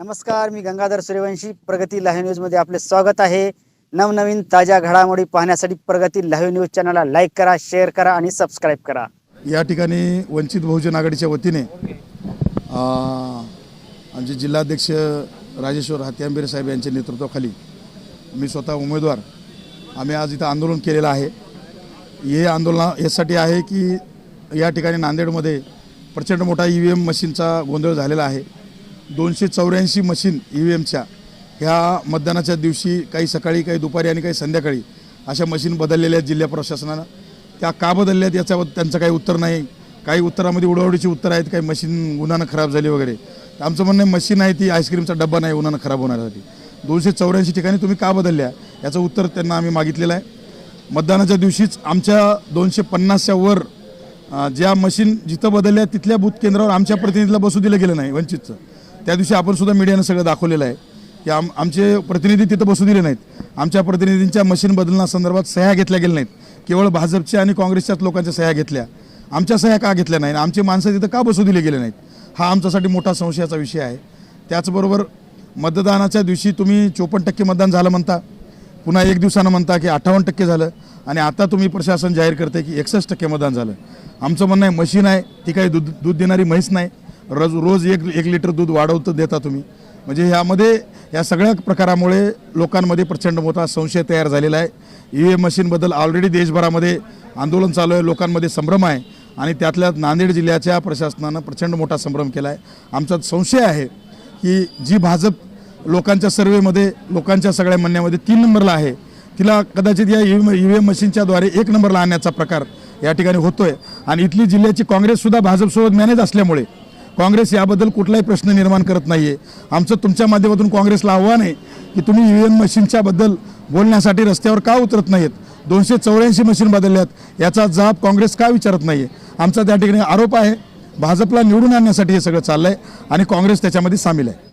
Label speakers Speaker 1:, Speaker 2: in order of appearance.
Speaker 1: नमस्कार मी गंगाधर सूर्यवंशी. प्रगती लाईव्ह न्यूजमध्ये आपले स्वागत आहे. नवनवीन ताज्या घडामोडी पाहण्यासाठी प्रगती लाईव्ह न्यूज चॅनलला लाईक करा शेअर करा आणि सबस्क्राईब करा.
Speaker 2: या ठिकाणी वंचित बहुजन आघाडीच्या वतीने आमचे जिल्हाध्यक्ष राजेश्वर हत्यांबीर साहेब यांच्या नेतृत्वाखाली मी स्वतः उमेदवार. आम्ही आज इथं आंदोलन केलेलं आहे. हे आंदोलन यासाठी आहे की या ठिकाणी नांदेडमध्ये प्रचंड मोठा ई व्ही एम मशीनचा गोंधळ झालेला आहे. दोनशे चौऱ्याऐंशी मशीन ई व्ही एमच्या ह्या मतदानाच्या दिवशी काही सकाळी काही दुपारी आणि काही संध्याकाळी अशा मशीन बदललेल्या आहेत जिल्हा प्रशासनानं. त्या का बदलल्या आहेत याच्यावर त्यांचं काही उत्तर नाही. काही उत्तरामध्ये उडवडीची उत्तर आहेत काही मशीन उन्हानं खराब झाली वगैरे. आमचं म्हणणं आहे मशीन आहे ती आईस्क्रीमचा डब्बा नाही उन्हानं खराब होण्यासाठी. दोनशे चौऱ्याऐंशी ठिकाणी तुम्ही का बदलल्या? याचं उत्तर त्यांना आम्ही मागितलेलं आहे. मतदानाच्या दिवशीच आमच्या दोनशे पन्नासच्या वर ज्या मशीन जिथं बदलल्या तिथल्या बूथ केंद्रावर आमच्या प्रतिनिधीला बसू दिलं गेलं नाही वंचितचं. त्या दिवशी आपण सुद्धा मीडियानं सगळं दाखवलेलं आहे की आम आमचे प्रतिनिधी तिथं बसू दिले नाहीत. आमच्या प्रतिनिधींच्या मशीन बदलण्यासंदर्भात सह्या घेतल्या गेल्या नाहीत. केवळ भाजपच्या आणि काँग्रेसच्याच लोकांच्या सह्या घेतल्या. आमच्या सह्या का घेतल्या नाही आमची माणसं तिथं का बसू दिले गेले नाहीत? हा आमच्यासाठी मोठा संशयाचा विषय आहे. त्याचबरोबर मतदानाच्या दिवशी तुम्ही चोपन्न टक्के मतदान झालं म्हणता. पुन्हा एक दिवसानं म्हणता की अठ्ठावन्न टक्के झालं. आणि आता तुम्ही प्रशासन जाहीर करते की एकसष्ट टक्के मतदान झालं. आमचं म्हणणं आहे मशीन आहे ती काही दूध दूध देणारी म्हैस नाही. रोज रोज एक एक लिटर दूध वाढवतं देता तुम्ही. म्हणजे ह्यामध्ये या सगळ्या प्रकारामुळे लोकांमध्ये प्रचंड मोठा संशय तयार झालेला आहे. ई व्ही एम मशीनबद्दल ऑलरेडी देशभरामध्ये आंदोलन चालू आहे लोकांमध्ये संभ्रम आहे. आणि त्यातल्या नांदेड जिल्ह्याच्या प्रशासनानं प्रचंड मोठा संभ्रम केला आहे आमचा संशय आहे की जी भाजप लोकांच्या सर्वेमध्ये लोकांच्या सगळ्या म्हणण्यामध्ये तीन नंबरला आहे. तिला कदाचित या ई व्ही एम मशीनच्याद्वारे एक नंबरला आणण्याचा प्रकार या ठिकाणी होतोय. आणि इथली जिल्ह्याची काँग्रेससुद्धा भाजपसोबत मॅनेज असल्यामुळे काँग्रेस याबद्दल कुठलाही प्रश्न निर्माण करत नाही आहे आमचं तुमच्या माध्यमातून काँग्रेसला आव्हान आहे की तुम्ही ई व्ही एम मशीनच्याबद्दल बोलण्यासाठी रस्त्यावर का उतरत नाहीत दोनशे चौऱ्याऐंशी मशीन बदलल्यात याचा जाब काँग्रेस का विचारत नाही आहे आमचा त्या ठिकाणी आरोप आहे भाजपला निवडून आणण्यासाठी हे सगळं चाललं आहे आणि काँग्रेस त्याच्यामध्ये सामील आहे.